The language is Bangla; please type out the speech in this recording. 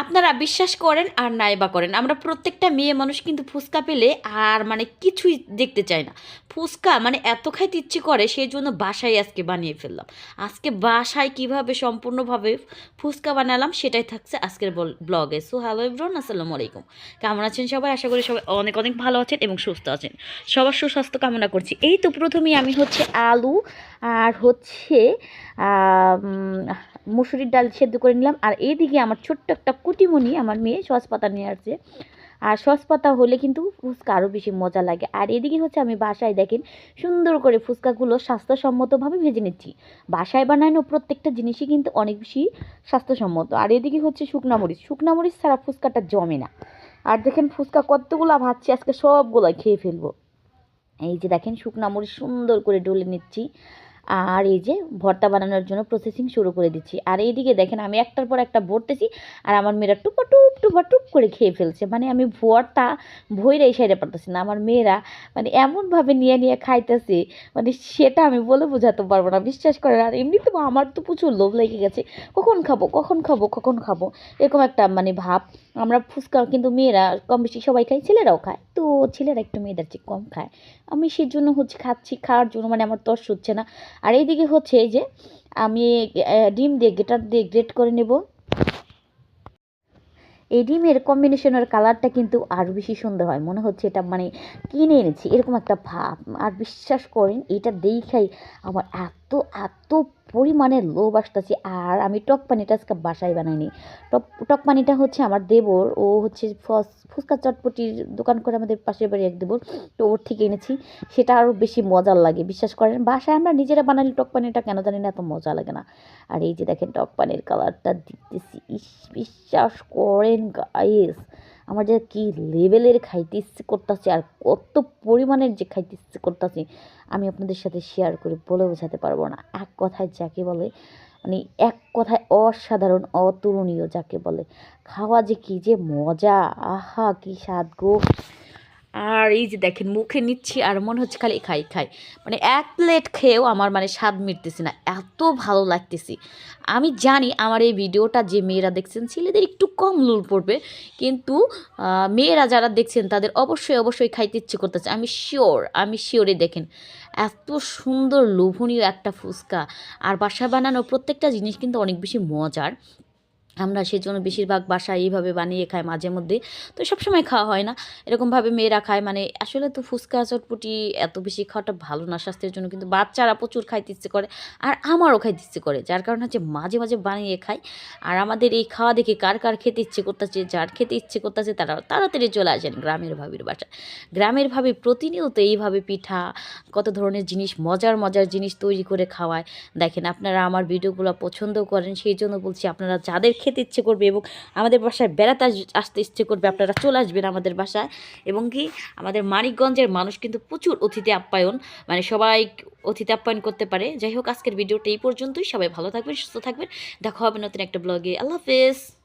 আপনারা বিশ্বাস করেন আর নাই বা করেন। আমরা প্রত্যেকটা মেয়ে মানুষ কিন্তু ফুচকা পেলে আর মানে কিছুই দেখতে চাই না। ফুচকা মানে এত খাইতে ইচ্ছে করে সেই জন্য বাসায় আজকে বানিয়ে ফেললাম। আজকে বাসায় কীভাবে সম্পূর্ণভাবে ফুচকা বানালাম সেটাই থাকছে আজকের ব্লগে সো হ্যালো এভরন আসসালামু আলাইকুম। কেমন আছেন সবাই? আশা করি সবাই অনেক অনেক ভালো আছেন এবং সুস্থ আছেন। সবার সুস্বাস্থ্য কামনা করছি। এই তো প্রথমেই আমি হচ্ছে আলু আর হচ্ছে মুসুরির ডাল সেদ্ধ করে নিলাম। আর এইদিকে আমার ছোট্ট একটা কুটিমণি, আমার মেয়ে, সস পাতা নিয়ে আসছে। আর সস পাতা হলে কিন্তু ফুচকা আরও বেশি মজা লাগে। আর এদিকে হচ্ছে আমি বাসায় দেখেন, সুন্দর করে ফুচকাগুলো স্বাস্থ্যসম্মতভাবে ভেজে নিচ্ছি। বাসায় বানানো প্রত্যেকটা জিনিসই কিন্তু অনেক বেশি স্বাস্থ্যসম্মত। আর এদিকে হচ্ছে শুকনা মরিচ। শুকনা মরিচ ছাড়া ফুচকাটা জমে না। আর দেখেন ফুচকা কতগুলো ভাজছি, আজকে সবগুলো খেয়ে ফেলব। এই যে দেখেন শুকনা মরিচ সুন্দর করে ডলে নিচ্ছি। আর এই যে ভর্তা বানানোর জন্য প্রসেসিং শুরু করে দিচ্ছি। আর এইদিকে দেখেন আমি একটার পর একটা ভরতেছি আর আমার মেয়েরা টুপা টুপ টুপা টুপ করে খেয়ে ফেলছে। মানে আমি ভর্তা ভইরে সাইডে পারতেছি না। আমার মেয়েরা মানে এমনভাবে নিয়ে নিয়ে খাইতেছে মানে সেটা আমি বলে বোঝাতে পারব না। বিশ্বাস করেন, আর এমনি তো আমার তো প্রচুর লোভ লেগে গেছে। কখন খাব কখন খাব কখন খাব? এরকম একটা মানে ভাব। আমরা ফুচকা কিন্তু মেয়েরা কম বেশি সবাই খাই ছেলেরাও খায়। তো ছেলেরা একটু মেয়েদের চেয়ে কম খায়। আমি সেই জন্য হচ্ছে খাচ্ছি, খাওয়ার জন্য মানে আমার তর্স হচ্ছে না। আর এইদিকে হচ্ছে এই যে আমি ডিম দিয়ে গেটার দিয়ে গ্রেট করে নেব। এই ডিমের কম্বিনেশনের কালারটা কিন্তু আরও বেশি সুন্দর হয়। মনে হচ্ছে এটা মানে কিনে এনেছি, এরকম একটা ভাব। আর বিশ্বাস করেন, এটা দেখাই আমার এত এত পরিমাণে লোভ আসতেছে আর আমি টক পানিটা আজকে বাসায় বানাইনি। টক টক পানিটা হচ্ছে আমার দেবর, ও হচ্ছে ফুচকা চটপটির দোকান করে আমাদের পাশের বাড়ি এক দেবর, তো ওর থেকে এনেছি। সেটা আরও বেশি মজার লাগে, বিশ্বাস করেন। বাসায় আমরা নিজেরা বানালে টক পানিটা কেন জানি না, এত মজা লাগে না। আর এই যে দেখেন টক পানির কালারটা দিতেছি, ইস, বিশ্বাস করেন গাইস আমার যে কি লেভেলের খাইতে ইচ্ছে করতেছে আর কত পরিমাণের যে খাইতে ইচ্ছে করতেছে, আমি আপনাদের সাথে শেয়ার করে বলে বোঝাতে পারব না। এক কথায় যাকে বলে মানে এক কথায় অসাধারণ, অতুলনীয় যাকে বলে। খাওয়া যে কি যে মজা, আহা, কি স্বাদ গো। আর এই যে দেখেন, মুখে নিচ্ছি আর মনে হচ্ছে খালি খাই খাই। মানে এক প্লেট খেয়েও আমার মানে স্বাদ মিটতেছে না, এত ভালো লাগতেছে। আমি জানি আমার এই ভিডিওটা যে মেয়েরা দেখছেন, ছেলেদের একটু কম লুল পড়বে, কিন্তু মেয়েরা যারা দেখছেন, তাদের অবশ্যই অবশ্যই খাইতে ইচ্ছে করতেছে। আমি শিওর আমি শিওরে দেখেন, এত সুন্দর লোভনীয় একটা ফুচকা। আর বাসা বানানো প্রত্যেকটা জিনিস কিন্তু অনেক বেশি মজার। আমরা সেই জন্য বেশিরভাগ বাসায় এইভাবে বানিয়ে খাই মাঝে মধ্যে। তো সবসময় খাওয়া হয় না। এরকমভাবে মেয়েরা খায় মানে আসলে তো ফুচকা, চটপুটি এত বেশি খাওয়াটা ভালো না স্বাস্থ্যের জন্য, কিন্তু বাচ্চারা প্রচুর খাইতে ইচ্ছে করে আর আমারও খাইতে ইচ্ছে করে, যার কারণে হচ্ছে মাঝে মাঝে বানিয়ে খাই। আর আমাদের এই খাওয়া দেখে কার কার খেতে ইচ্ছে করতেছে, যার খেতে ইচ্ছে করতেছে তারা তাড়াতাড়ি চলে আসেন গ্রামের ভাবির বাসায়। গ্রামের ভাবি প্রতিনিয়ত এইভাবে পিঠা, কত ধরনের জিনিস, মজার মজার জিনিস তৈরি করে খাওয়ায়। দেখেন আপনারা আমার ভিডিওগুলো পছন্দ করেন, সেই জন্য বলছি আপনারা যাদের খেতে ইচ্ছে করবে এবং আমাদের বাসায় বেড়াতে আস- আসতে ইচ্ছে করবে, আপনারা চলে আসবেন আমাদের বাসায়। এবং কি, আমাদের মানিকগঞ্জের মানুষ কিন্তু প্রচুর অতিথি আপ্যায়ন মানে সবাই অতিথি আপ্যায়ন করতে পারে। যাই হোক, আজকের ভিডিওটা এই পর্যন্তই। সবাই ভালো থাকবেন, সুস্থ থাকবেন। দেখা হবে নতুন একটা ব্লগে আল্লাহ হাফেজ।